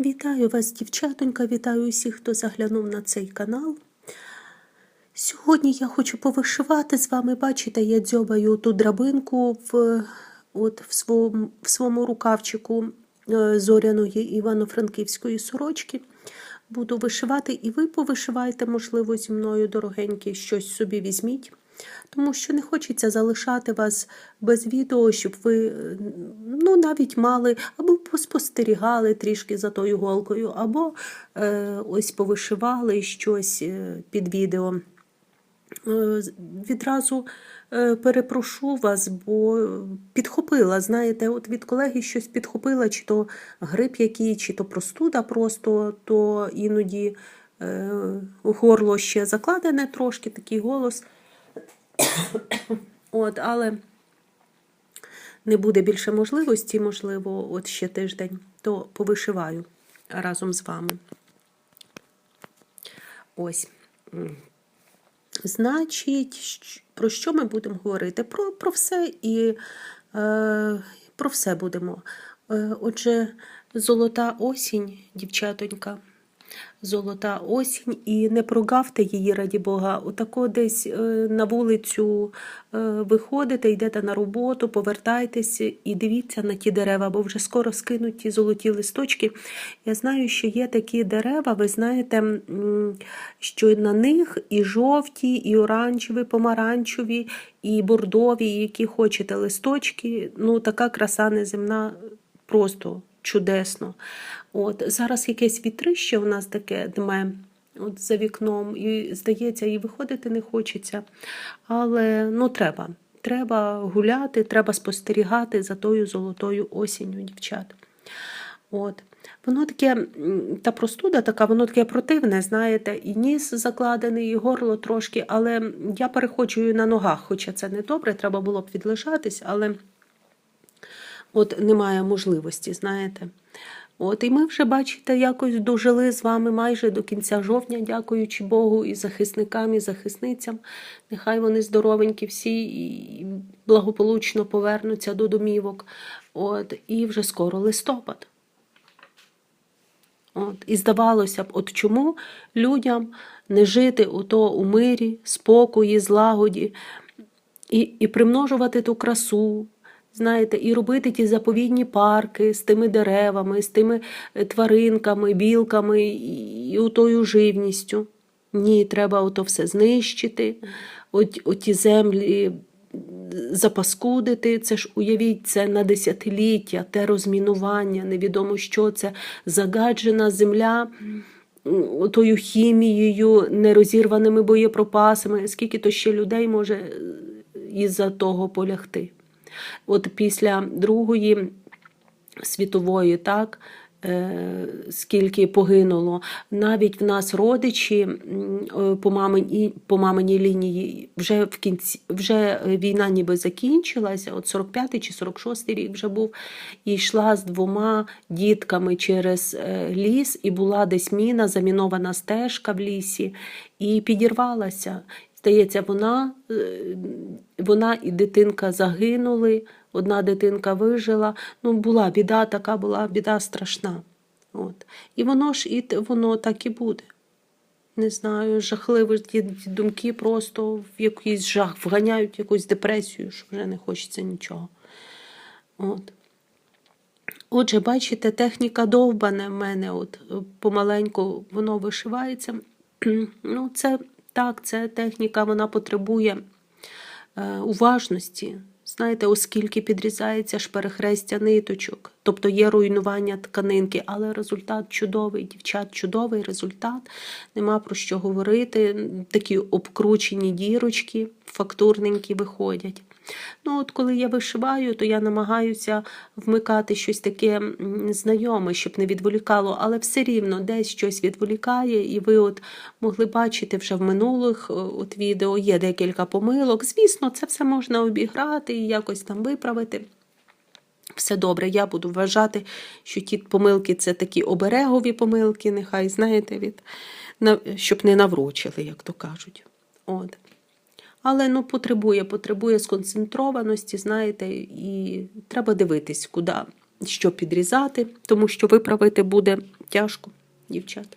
Вітаю вас, дівчатонька, вітаю усіх, хто заглянув на цей канал. Сьогодні я хочу повишивати з вами. Бачите, я дзьобаю ту драбинку в, от, в, своєму, в своєму рукавчику е, зоряної івано-франківської сорочки. Буду вишивати, і ви повишивайте, можливо, зі мною, дорогенькі, щось собі візьміть. Тому що не хочеться залишати вас без відео, щоб ви е, ну, навіть мали або поспостерігали трішки за тою голкою, або е, ось повишивали щось е, під відео. Е, Відразу перепрошу вас, бо підхопила, знаєте, от від колеги щось підхопила, чи то грип який, чи то простуда просто, то іноді горло ще закладене трошки, такий голос. От, але не буде більше можливості, можливо, от ще тиждень, то повишиваю разом з вами. Ось. Значить, про що ми будемо говорити? Про, про все і е, про все будемо. Е, отже, золота осінь, дівчатонька. Золота осінь, і не прогавте її, раді Бога. Отако десь е, на вулицю е, виходите, йдете на роботу, повертайтеся і дивіться на ті дерева, бо вже скоро скинуть ті золоті листочки. Я знаю, що є такі дерева, ви знаєте, що на них і жовті, і оранжеві, помаранчеві, і бордові, і які хочете листочки. Ну, така краса неземна просто чудесно. От зараз якесь вітрище у нас таке дме. От за вікном, і здається, і виходити не хочеться. Але ну треба. Треба гуляти, треба спостерігати за тою золотою осінню, дівчат. От. Воно таке, та простуда така, воно таке противне, знаєте, і ніс закладений, і горло трошки, але я переходжую на ногах, хоча це не добре, треба було б відлежатись, але от немає можливості, знаєте. От, і ми вже, бачите, якось дожили з вами майже до кінця жовтня, дякуючи Богу, і захисникам, і захисницям. Нехай вони здоровенькі всі і благополучно повернуться до домівок. От, і вже скоро листопад. От, і здавалося б, от чому людям не жити ото у мирі, спокої, злагоді, і, і примножувати ту красу, знаєте, і робити ті заповідні парки з тими деревами, з тими е, тваринками, білками і, і тою живністю. Ні, треба ото все знищити, от, оті землі запаскудити. Це ж уявіть, це на десятиліття, те розмінування, невідомо що це, загаджена земля тою хімією, нерозірваними боєприпасами. Скільки то ще людей може е, із-за того полягти. От після Другої світової, так, е, скільки погинуло, навіть в нас родичі е, по маминій, по маминій лінії вже в кінці, вже війна ніби закінчилася, от 45-й чи 46-й рік вже був, і йшла з двома дітками через е, ліс, і була десь міна, замінована стежка в лісі, і підірвалася. Здається, вона, е, вона і дитинка загинули, одна дитинка вижила. Ну, була біда, така була біда страшна. От. І воно ж і воно так і буде. Не знаю, жахливі думки просто в якийсь жах вганяють якусь депресію, що вже не хочеться нічого. От. Отже, бачите, техніка довбане в мене, от помаленьку воно вишивається. Ну, це так, це техніка, вона потребує е, уважності. Знаєте, оскільки підрізається ж перехрестя ниточок, тобто є руйнування тканинки, але результат чудовий, дівчат, чудовий результат. Нема про що говорити. Такі обкручені дірочки, фактурненькі виходять. Ну, от коли я вишиваю, то я намагаюся вмикати щось таке знайоме, щоб не відволікало, але все рівно десь щось відволікає, і ви от могли бачити вже в минулих е, от відео є декілька помилок. Звісно, це все можна обіграти і якось там виправити. Все добре, я буду вважати, що ті помилки це такі оберегові помилки, нехай, знаєте, від, щоб не наврочили, як то кажуть. От. Але ну, потребує, потребує сконцентрованості, знаєте, і треба дивитись, куди, що підрізати, тому що виправити буде тяжко, дівчата.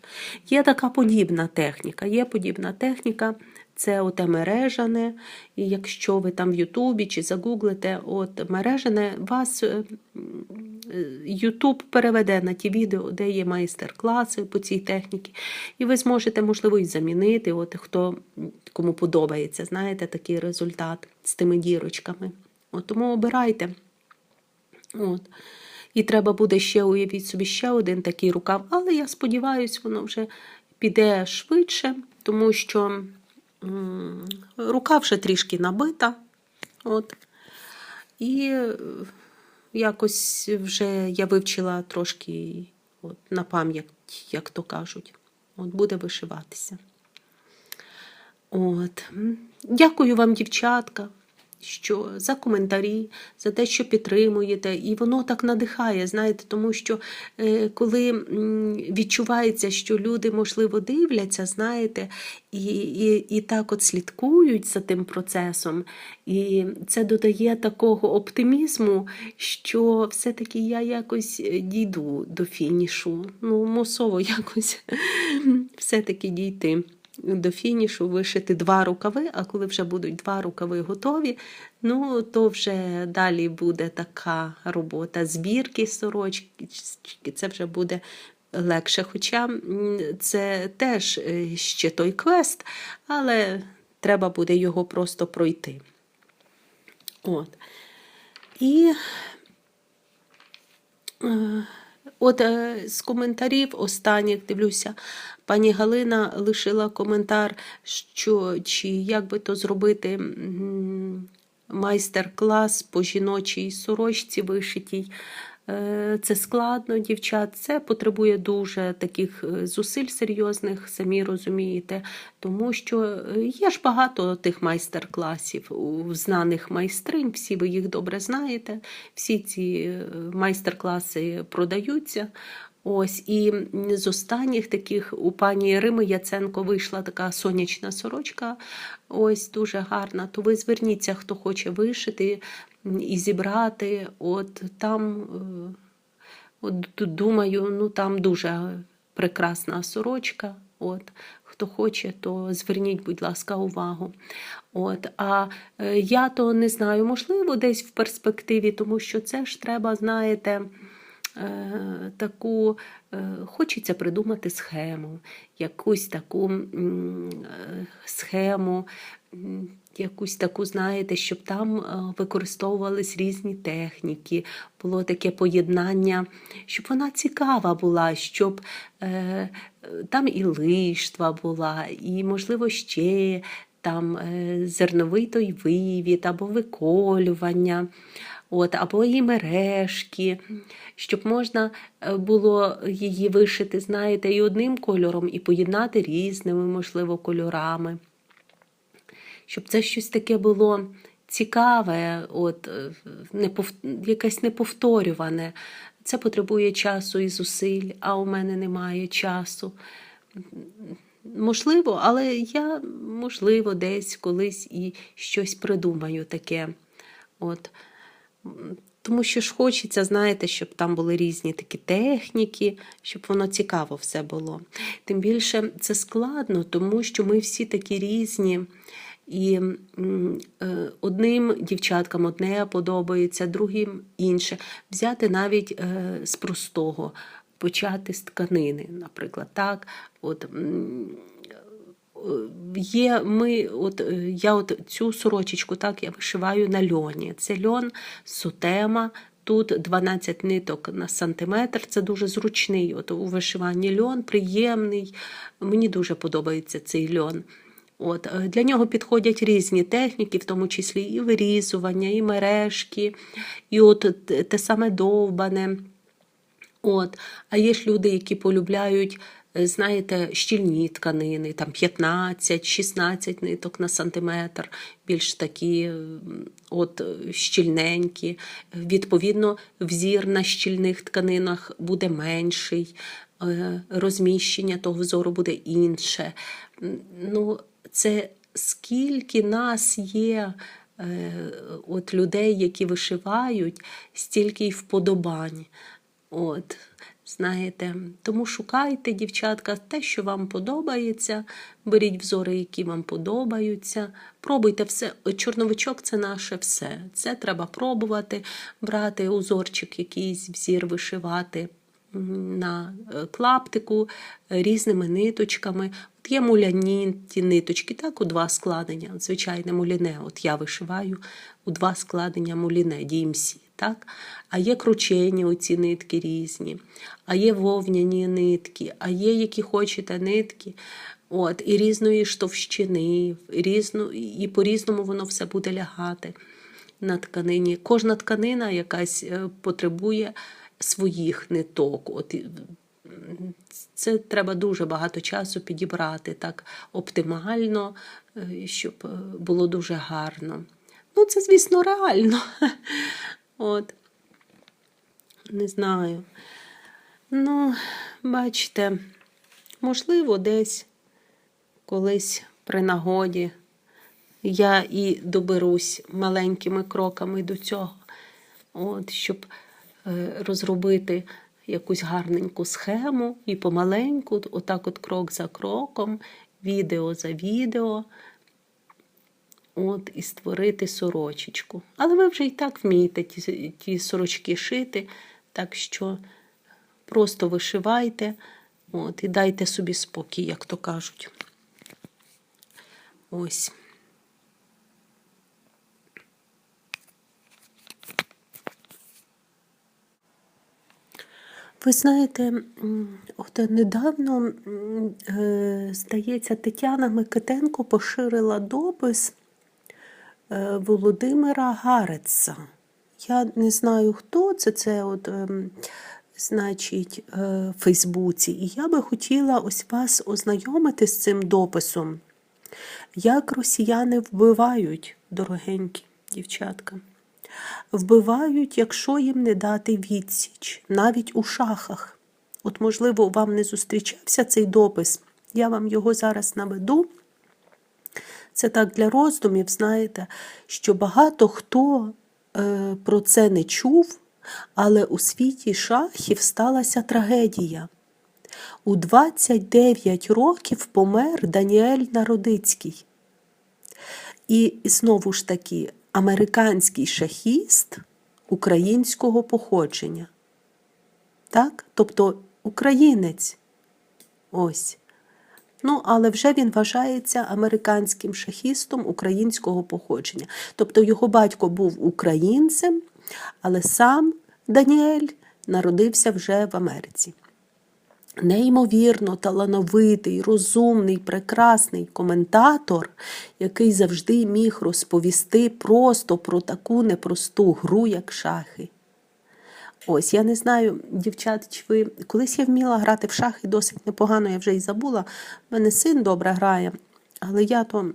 Є така подібна техніка. Є подібна техніка. Це оте мережане, і якщо ви там в Ютубі чи загуглите, от мережане, вас е, Ютуб переведе на ті відео, де є майстер-класи по цій техніці, і ви зможете, можливо, і замінити, от хто кому подобається, знаєте, такий результат з тими дірочками. От, Тому обирайте. От. І треба буде ще, уявіть собі, ще один такий рукав. Але я сподіваюся, воно вже піде швидше, тому що рука вже трішки набита. От. І е, якось вже я вивчила трошки от, на пам'ять, як то кажуть. От буде вишиватися. От. Дякую вам, дівчатка, що за коментарі, за те, що підтримуєте. І воно так надихає, знаєте, тому що е, коли відчувається, що люди, можливо, дивляться, знаєте, і, і, і так от слідкують за тим процесом, і це додає такого оптимізму, що все-таки я якось е, дійду до фінішу. Ну, мусово якось все-таки дійти до фінішу вишити два рукави, а коли вже будуть два рукави готові, ну то вже далі буде така робота збірки сорочки, це вже буде легше. Хоча це теж е, ще той квест, але треба буде його просто пройти. От. І е, От е, з коментарів останніх дивлюся, пані Галина лишила коментар, що чи як би то зробити майстер-клас по жіночій сорочці вишитій. Е, Це складно, дівчат, це потребує дуже таких е, зусиль серйозних, самі розумієте, тому що е, є ж багато тих майстер-класів знаних майстринь, всі ви їх добре знаєте, всі ці майстер-класи продаються. Ось і з останніх таких у пані Рими Яценко вийшла така сонячна сорочка, ось дуже гарна. То ви зверніться, хто хоче вишити і зібрати. От там, е, от думаю, ну там дуже прекрасна сорочка. От, Хто хоче, то зверніть, будь ласка, увагу. От, А е, я то не знаю, можливо, десь в перспективі, тому що це ж треба, знаєте, таку, хочеться придумати схему, якусь таку схему якусь таку, знаєте, щоб там е, використовувались різні техніки, було таке поєднання, щоб вона цікава була, щоб е, там і лиштва була, і, можливо, ще там е, зерновий той вивід або виколювання. От, Або і мережки, щоб можна е, було її вишити, знаєте, і одним кольором, і поєднати різними, можливо, кольорами щоб це щось таке було цікаве, от, е, непов... якесь неповторюване. Це потребує часу і зусиль, а у мене немає часу. Можливо, але я, можливо, десь колись і щось придумаю таке. От. Тому що ж хочеться, знаєте, щоб там були різні такі техніки, щоб воно цікаво все було. Тим більше це складно, тому що ми всі такі різні. І е, одним дівчаткам одне подобається, другим інше. Взяти навіть е, з простого, почати з тканини, наприклад. так, от, Є ми, от я от цю сорочечку так я вишиваю на льоні. Це льон сутема. Тут 12 ниток на сантиметр, це дуже зручний. От У вишиванні льон, приємний. Мені дуже подобається цей льон. От, е, Для нього підходять різні техніки, в тому числі і вирізування, і мережки, і от те саме довбане. От. А є ж люди, які полюбляють, е, знаєте, щільні тканини, там 15-16 ниток на сантиметр, більш такі от щільненькі. Відповідно, взір на щільних тканинах буде менший, е, розміщення того взору буде інше. Ну, це скільки нас є е, от людей, які вишивають, стільки й вподобань. От, знаєте, тому шукайте, дівчатка, те, що вам подобається, беріть взори, які вам подобаються. Пробуйте все. Чорновичок це наше все. Це треба пробувати, брати узорчик, якийсь взір вишивати на е, клаптику е, різними ниточками. От є муляні ті ниточки, так, у два складення, звичайне муліне. От я вишиваю у два складення муліне, DMC, так? А є кручені оці нитки різні, а є вовняні нитки, а є які хочете нитки. От, і різної ж товщини, різну, і по-різному воно все буде лягати на тканині. Кожна тканина якась е, потребує своїх ниток. От, це треба дуже багато часу підібрати так оптимально, е, щоб е, було дуже гарно. Ну, це, звісно, реально. От. Не знаю. Ну, бачите, можливо, десь колись при нагоді я і доберусь маленькими кроками до цього, от, щоб е, розробити якусь гарненьку схему і помаленьку, отак от крок за кроком, відео за відео. От, і створити сорочечку. Але ви вже і так вмієте ті, ті сорочки шити, так що просто вишивайте от, і дайте собі спокій, як то кажуть. Ось. Ви знаєте, от недавно, е, здається, Тетяна Микитенко поширила допис Володимира Гареца. Я не знаю, хто це, це от, ем, значить, е, в Фейсбуці. І я би хотіла ось вас ознайомити з цим дописом. Як росіяни вбивають, дорогенькі дівчатка. Вбивають, якщо їм не дати відсіч, навіть у шахах. От, можливо, вам не зустрічався цей допис. Я вам його зараз наведу. Це так для роздумів, знаєте, що багато хто е, про це не чув, але у світі шахів сталася трагедія. У 29 років помер Даніель Народицький. І знову ж таки, американський шахіст українського походження. Так? Тобто українець. Ось. Ну, але вже він вважається американським шахістом українського походження. Тобто його батько був українцем, але сам Даніель народився вже в Америці. Неймовірно талановитий, розумний, прекрасний коментатор, який завжди міг розповісти просто про таку непросту гру, як шахи. Ось, я не знаю, дівчат, чи ви колись я вміла грати в шахи досить непогано, я вже й забула. У мене син добре грає, але я то,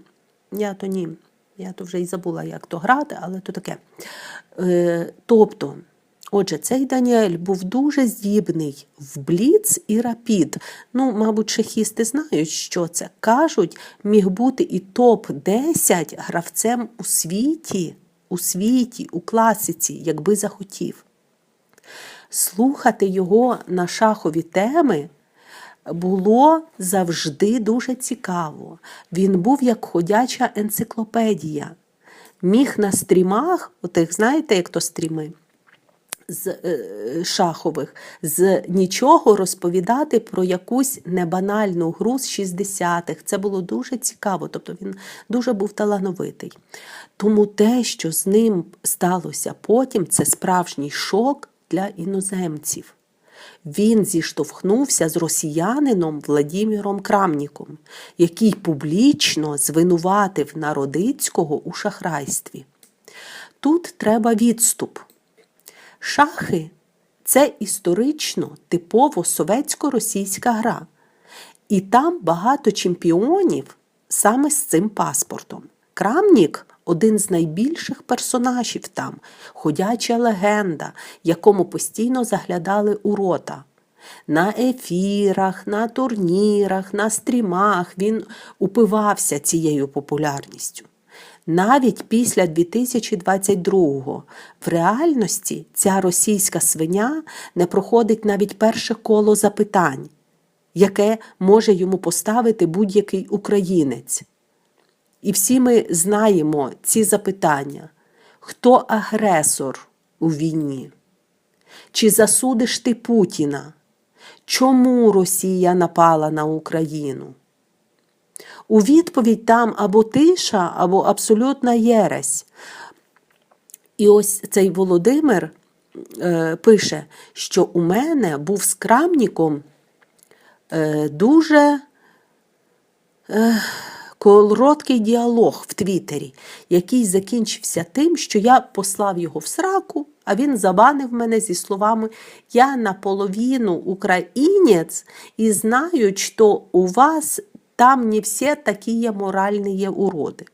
я то ні. Я то вже й забула, як то грати, але то таке. Е, Тобто, отже, цей Даніель був дуже здібний в бліц і рапід. Ну, мабуть, шахісти знають, що це. Кажуть, міг бути і топ-10 гравцем у світі, у світі, у класиці, якби захотів. Слухати його на шахові теми було завжди дуже цікаво. Він був як ходяча енциклопедія. Міг на стрімах, отих, знаєте, як то стріми з е, шахових, з нічого розповідати про якусь небанальну гру з 60-х. Це було дуже цікаво, тобто він дуже був талановитий. Тому те, що з ним сталося потім, це справжній шок для іноземців. Він зіштовхнувся з росіянином Владіміром Крамніком, який публічно звинуватив Народицького у шахрайстві. Тут треба відступ. Шахи це історично типово советсько-російська гра. І там багато чемпіонів саме з цим паспортом. Крамнік один з найбільших персонажів там, ходяча легенда, якому постійно заглядали у рота. На ефірах, на турнірах, на стрімах він упивався цією популярністю. навіть після 2022-го. В реальності ця російська свиня не проходить навіть перше коло запитань, яке може йому поставити будь-який українець. І всі ми знаємо ці запитання. Хто агресор у війні? Чи засудиш ти Путіна? Чому Росія напала на Україну? У відповідь там або тиша, або абсолютна єресь. І ось цей Володимир е, пише, що у мене був з Крамніком е, дуже е, короткий діалог в Твіттері, який закінчився тим, що я послав його в сраку, а він забанив мене зі словами Я наполовину українець і знаю, що у вас там не всі такі моральні уроди.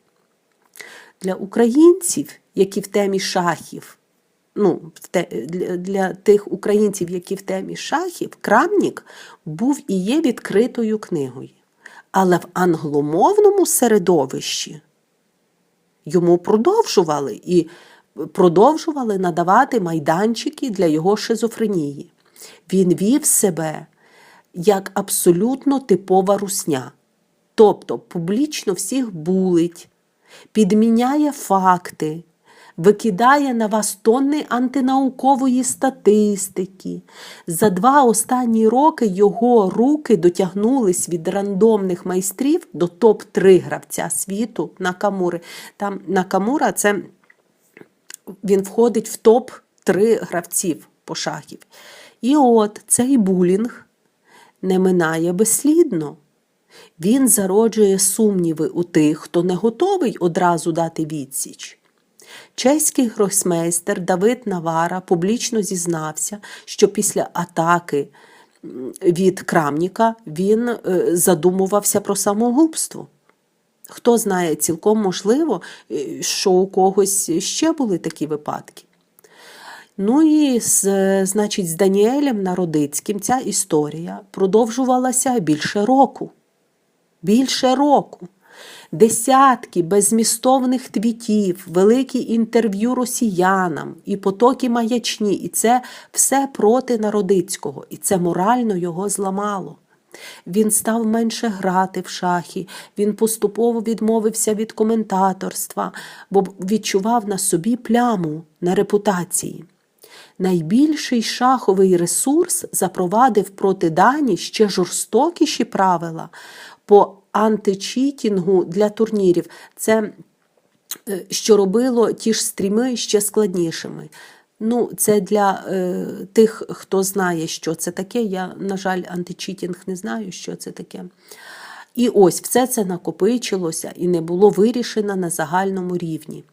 Для українців, які в темі шахів, ну, для, тих українців, які в темі шахів, Крамнік був і є відкритою книгою. Але в англомовному середовищі йому продовжували і продовжували надавати майданчики для його шизофренії. Він вів себе як абсолютно типова русня. Тобто публічно всіх булить, підміняє факти, викидає на вас тонни антинаукової статистики. За два останні роки його руки дотягнулись від рандомних майстрів до топ-3 гравця світу Накамури. Там Накамура це він входить в топ-3 гравців по шахів. І от цей булінг не минає безслідно. Він зароджує сумніви у тих, хто не готовий одразу дати відсіч. Чеський гросмейстер Давид Навара публічно зізнався, що після атаки від Крамніка він е, задумувався про самогубство. Хто знає, цілком можливо, е, що у когось ще були такі випадки. Ну і з, значить, з Даніелем Народицьким ця історія продовжувалася більше року. Більше року. Десятки беззмістовних твітів, великі інтерв'ю росіянам і потоки маячні, і це все проти Народицького, і це морально його зламало. Він став менше грати в шахи, він поступово відмовився від коментаторства, бо відчував на собі пляму на репутації. Найбільший шаховий ресурс запровадив проти Дані ще жорстокіші правила по античітінгу для турнірів. Це е, що робило ті ж стріми ще складнішими. Ну, це для е, тих, хто знає, що це таке. Я, на жаль, античітінг не знаю, що це таке. І ось все це накопичилося і не було вирішено на загальному рівні.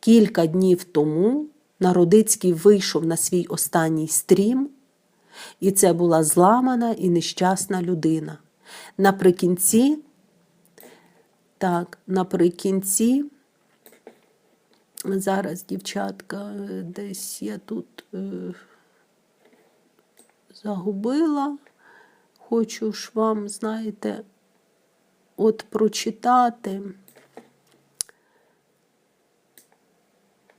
Кілька днів тому Народицький вийшов на свій останній стрім, і це була зламана і нещасна людина. Наприкінці, так, наприкінці. Зараз, дівчатка, десь я тут е, загубила. Хочу ж вам, знаєте, от прочитати.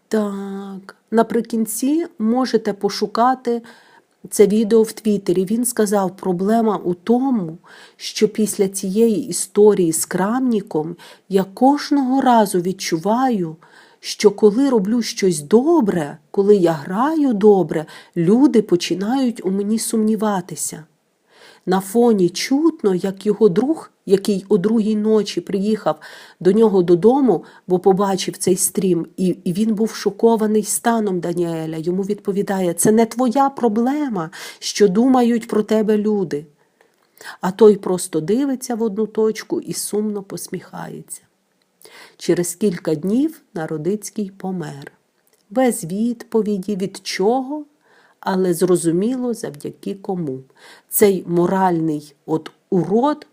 Так, наприкінці можете пошукати це відео в Твіттері. Він сказав, проблема у тому, що після цієї історії з Крамніком я кожного разу відчуваю що коли роблю щось добре, коли я граю добре, люди починають у мені сумніватися. На фоні чутно, як його друг, який о другій ночі приїхав до нього додому, бо побачив цей стрім, і, і він був шокований станом Даніеля. Йому відповідає: це не твоя проблема, що думають про тебе люди. А той просто дивиться в одну точку і сумно посміхається. Через кілька днів Народицький помер. Без відповіді від чого, але зрозуміло, завдяки кому. Цей моральний от урод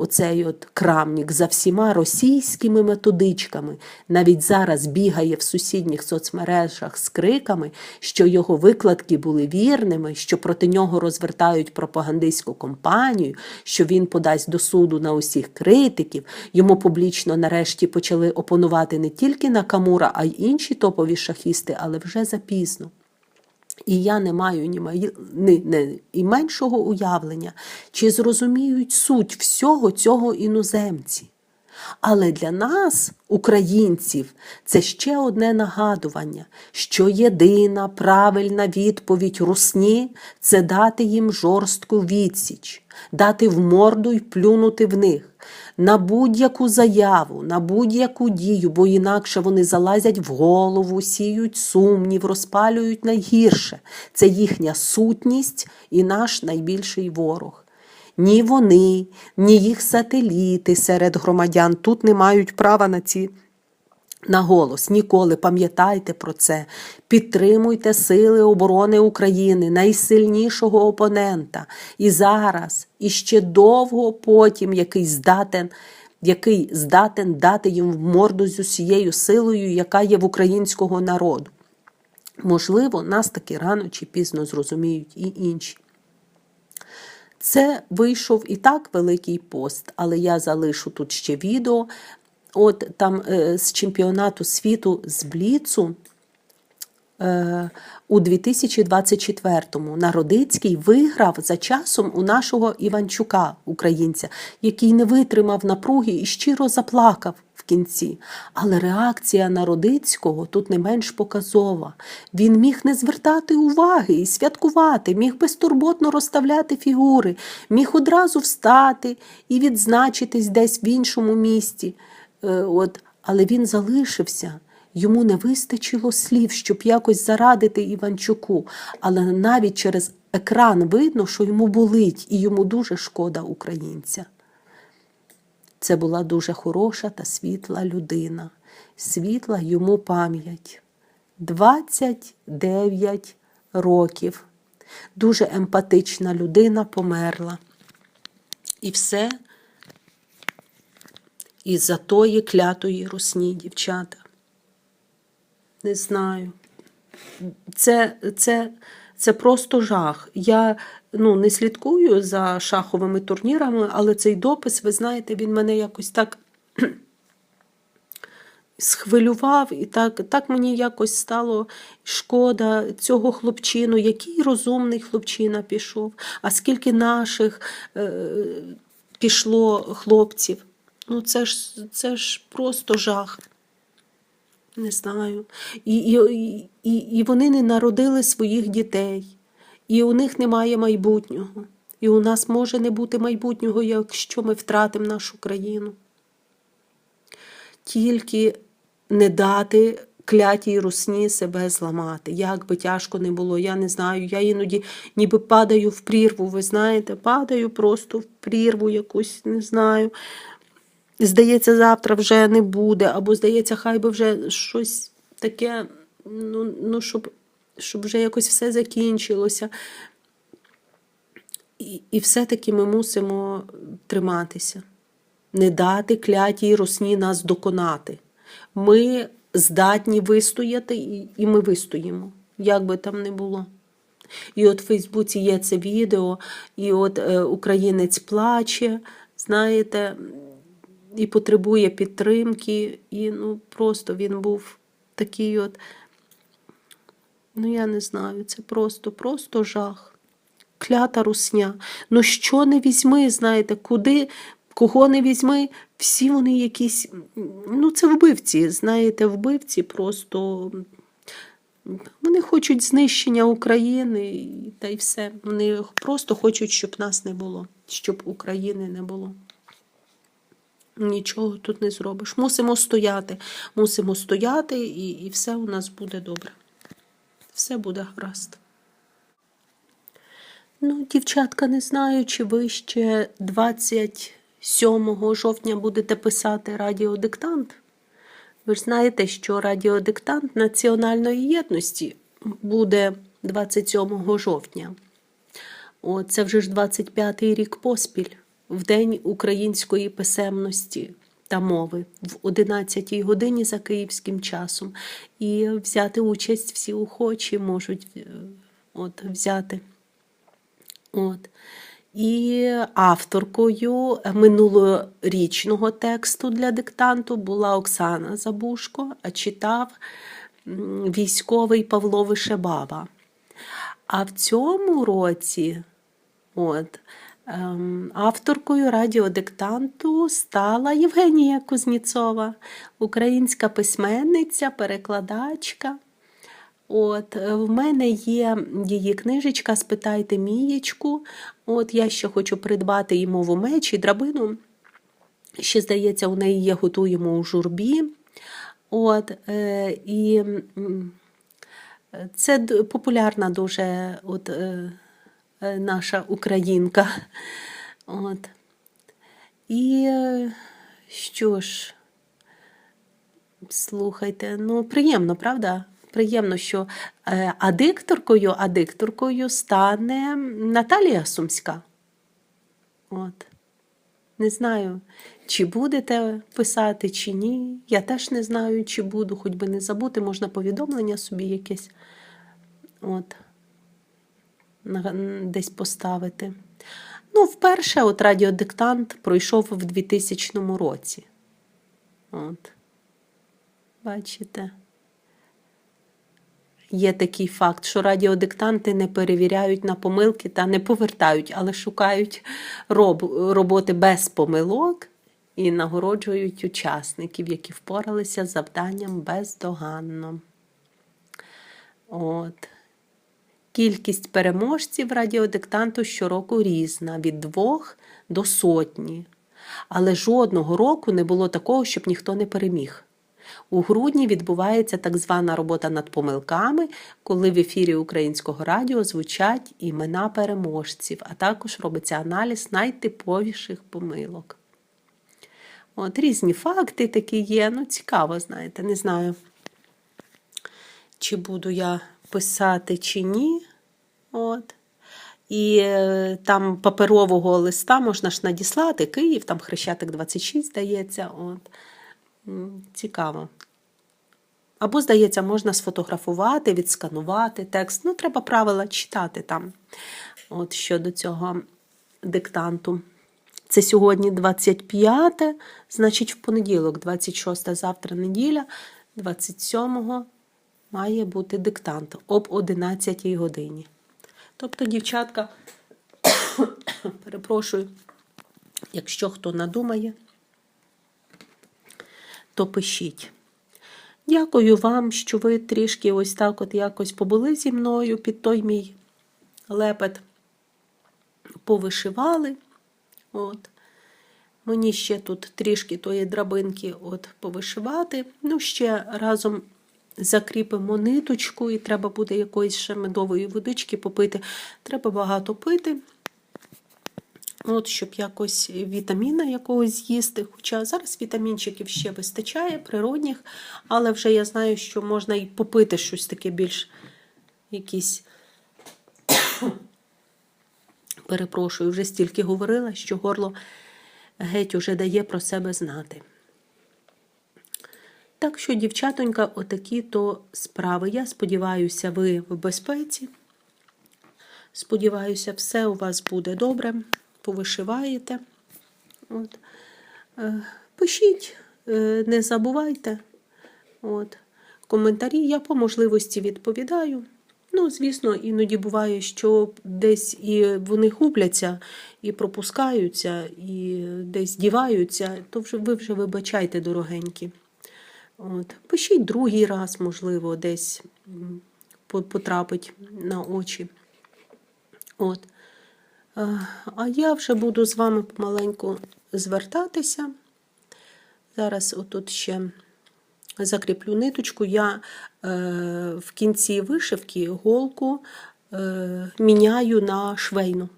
оцей от крамнік за всіма російськими методичками, навіть зараз бігає в сусідніх соцмережах з криками, що його викладки були вірними, що проти нього розвертають пропагандистську кампанію, що він подасть до суду на усіх критиків. Йому публічно нарешті почали опонувати не тільки Накамура, а й інші топові шахісти, але вже запізно. І я не маю ні, май... ні, ні, і меншого уявлення, чи зрозуміють суть всього цього іноземці. Але для нас, українців, це ще одне нагадування, що єдина правильна відповідь русні це дати їм жорстку відсіч, дати в морду й плюнути в них на будь-яку заяву, на будь-яку дію, бо інакше вони залазять в голову, сіють сумнів, розпалюють найгірше. Це їхня сутність і наш найбільший ворог. Ні вони, ні їх сателіти серед громадян тут не мають права на ці на голос. Ніколи пам'ятайте про це. Підтримуйте Сили оборони України, найсильнішого опонента. І зараз, і ще довго потім, який здатен, який здатен дати їм в морду з усією силою, яка є в українського народу. Можливо, нас таки рано чи пізно зрозуміють і інші. Це вийшов і так великий пост, але я залишу тут ще відео. От там е, з чемпіонату світу з Бліцу е, у 2024-му Народицький виграв за часом у нашого Іванчука, українця, який не витримав напруги і щиро заплакав кінці. Але реакція Народицького тут не менш показова. Він міг не звертати уваги і святкувати, міг безтурботно розставляти фігури, міг одразу встати і відзначитись десь в іншому місті. Е, От, але він залишився. Йому не вистачило слів, щоб якось зарадити Іванчуку, але навіть через екран видно, що йому болить, і йому дуже шкода українця. Це була дуже хороша та світла людина. Світла йому пам'ять. 29 років. Дуже емпатична людина померла. І все із-за тої клятої русні, дівчата. Не знаю. Це, це, це просто жах. Я ну, не слідкую за шаховими турнірами, але цей допис, ви знаєте, він мене якось так схвилював, і так, так мені якось стало шкода цього хлопчину, який розумний хлопчина пішов, а скільки наших е, пішло хлопців. Ну, це ж, це ж просто жах. Не знаю. І, і, і, і вони не народили своїх дітей, і у них немає майбутнього. І у нас може не бути майбутнього, якщо ми втратимо нашу країну. Тільки не дати клятій русні себе зламати. Як би тяжко не було, я не знаю. Я іноді ніби падаю в прірву, ви знаєте, падаю просто в прірву якусь, не знаю. Здається, завтра вже не буде, або здається, хай би вже щось таке, ну, ну щоб, щоб вже якось все закінчилося. І, і все-таки ми мусимо триматися, не дати клятій русні нас доконати. Ми здатні вистояти, і, і ми вистоїмо, як би там не було. І от в Фейсбуці є це відео, і от е, українець плаче, знаєте, і потребує підтримки, і ну просто він був такий от, ну я не знаю, це просто, просто жах. Клята русня. Ну що не візьми, знаєте, куди, кого не візьми, всі вони якісь, ну це вбивці, знаєте, вбивці просто. Вони хочуть знищення України, та й все. Вони просто хочуть, щоб нас не було, щоб України не було. Нічого тут не зробиш. Мусимо стояти. Мусимо стояти, і, і все у нас буде добре. Все буде гаразд. Ну, дівчатка, не знаю, чи ви ще 27 жовтня будете писати радіодиктант. Ви ж знаєте, що радіодиктант Національної єдності буде 27 жовтня. О, це вже ж 25-й рік поспіль. В День української писемності та мови в 11 годині за київським часом. І взяти участь всі охочі можуть е, от, взяти. От. І авторкою минулорічного тексту для диктанту була Оксана Забушко, а читав військовий Павло Вишебаба. А в цьому році от, авторкою радіодиктанту стала Євгенія Кузніцова, українська письменниця, перекладачка. От, е, в мене є її книжечка Спитайте Мієчку. От я ще хочу придбати і мову меч, і драбину. Ще, здається, у неї є готуємо у журбі. От, е, і це популярна дуже от, е, е, наша українка. От. І е, що ж, слухайте, ну приємно, правда? Приємно, що е, а дикторкою, а дикторкою стане Наталія Сумська. От. Не знаю, чи будете писати, чи ні. Я теж не знаю, чи буду, хоч би не забути, можна повідомлення собі якесь от, десь поставити. Ну, вперше от радіодиктант пройшов в 2000 році. От. Бачите? Є такий факт, що радіодиктанти не перевіряють на помилки та не повертають, але шукають роб, роботи без помилок і нагороджують учасників, які впоралися з завданням бездоганно. От. Кількість переможців радіодиктанту щороку різна від двох до сотні. Але жодного року не було такого, щоб ніхто не переміг. У грудні відбувається так звана робота над помилками, коли в ефірі українського радіо звучать імена переможців, а також робиться аналіз найтиповіших помилок. От різні факти такі є. Ну, цікаво, знаєте, не знаю, чи буду я писати, чи ні. От. І е, там паперового листа можна ж надіслати Київ, там Хрещатик 26, здається. От. Цікаво. Або, здається, можна сфотографувати, відсканувати текст. Ну, треба правила читати там. От щодо цього диктанту. Це сьогодні 25, значить, в понеділок, 26 завтра неділя, 27 має бути диктант об 11 годині. Тобто, дівчатка, перепрошую, якщо хто надумає, то пишіть. Дякую вам, що ви трішки ось так от якось побули зі мною під той мій лепет, повишивали. От. Мені ще тут трішки тої драбинки от повишивати. Ну, ще разом закріпимо ниточку, і треба буде якоїсь ще медової водички попити. Треба багато пити. От, щоб якось вітаміна якогось з'їсти. Хоча зараз вітамінчиків ще вистачає, природних, але вже я знаю, що можна і попити щось таке більш якісь. Перепрошую, вже стільки говорила, що горло геть уже дає про себе знати. Так що, дівчатонька, отакі то справи. Я сподіваюся, ви в безпеці. Сподіваюся, все у вас буде добре. Повишиваєте. От. Е, Пишіть, е, не забувайте. От. Коментарі я по можливості відповідаю. Ну, звісно, іноді буває, що десь і вони губляться, і пропускаються, і десь діваються, то вже ви вже вибачайте, дорогенькі. От. Пишіть другий раз, можливо, десь потрапить на очі. От. Е, А я вже буду з вами помаленьку звертатися. Зараз отут ще закріплю ниточку. Я е, в кінці вишивки голку е, міняю на швейну.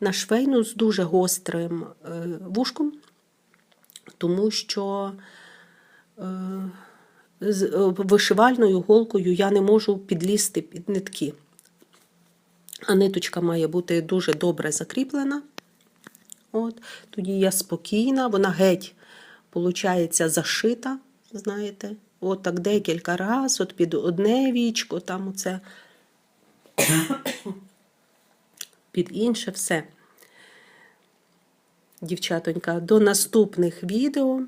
На швейну з дуже гострим е, вушком, тому що з е, вишивальною голкою я не можу підлізти під нитки. А ниточка має бути дуже добре закріплена. От, тоді я спокійна, вона геть, виходить, зашита, знаєте. От так декілька разів, от під одне вічко, там оце, під інше все. Дівчатонька, до наступних відео.